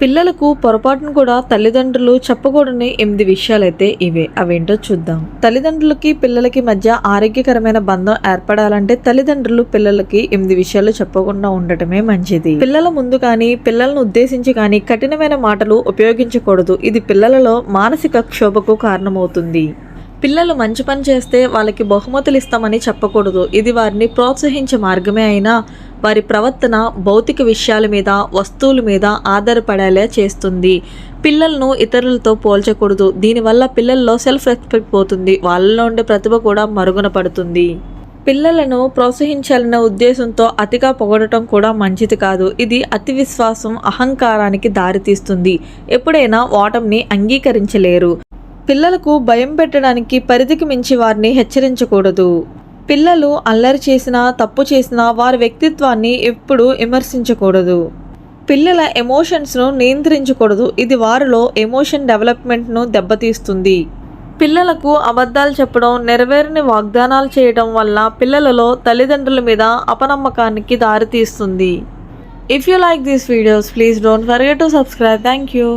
పిల్లలకు పొరపాటును కూడా తల్లిదండ్రులు చెప్పకూడని ఎనిమిది విషయాలైతే ఇవే. అవేంటో చూద్దాం. తల్లిదండ్రులకి పిల్లలకి మధ్య ఆరోగ్యకరమైన బంధం ఏర్పడాలంటే తల్లిదండ్రులు పిల్లలకి ఎనిమిది విషయాలు చెప్పకుండా ఉండటమే మంచిది. పిల్లల ముందు కానీ పిల్లలను ఉద్దేశించి కానీ కఠినమైన మాటలు ఉపయోగించకూడదు. ఇది పిల్లలలో మానసిక క్షోభకు కారణమవుతుంది. పిల్లలు మంచి పని చేస్తే వాళ్ళకి బహుమతులు ఇస్తామని చెప్పకూడదు. ఇది వారిని ప్రోత్సహించే మార్గమే అయినా వారి ప్రవర్తన భౌతిక విషయాల మీద వస్తువుల మీద ఆధారపడేలా చేస్తుంది. పిల్లలను ఇతరులతో పోల్చకూడదు. దీనివల్ల పిల్లల్లో సెల్ఫ్ రెస్పెక్ట్ పోతుంది. వాళ్ళలో ఉండే ప్రతిభ కూడా మరుగున పడుతుంది. పిల్లలను ప్రోత్సహించాలనే ఉద్దేశంతో అతిగా పొగడటం కూడా మంచిది కాదు. ఇది అతి విశ్వాసం అహంకారానికి దారితీస్తుంది. ఎప్పుడైనా ఓటమిని అంగీకరించలేరు. పిల్లలకు భయం పెట్టడానికి పరిధికి మించి వారిని హెచ్చరించకూడదు. పిల్లలు అల్లరి చేసినా తప్పు చేసినా వారి వ్యక్తిత్వాన్ని ఎప్పుడూ విమర్శించకూడదు. పిల్లల ఎమోషన్స్ను నియంత్రించకూడదు. ఇది వారిలో ఎమోషన్ డెవలప్మెంట్ను దెబ్బతీస్తుంది. పిల్లలకు అబద్ధాలు చెప్పడం నెరవేరని వాగ్దానాలు చేయడం వల్ల పిల్లలలో తల్లిదండ్రుల మీద అపనమ్మకానికి దారితీస్తుంది. If you like these videos please don't forget to subscribe thank you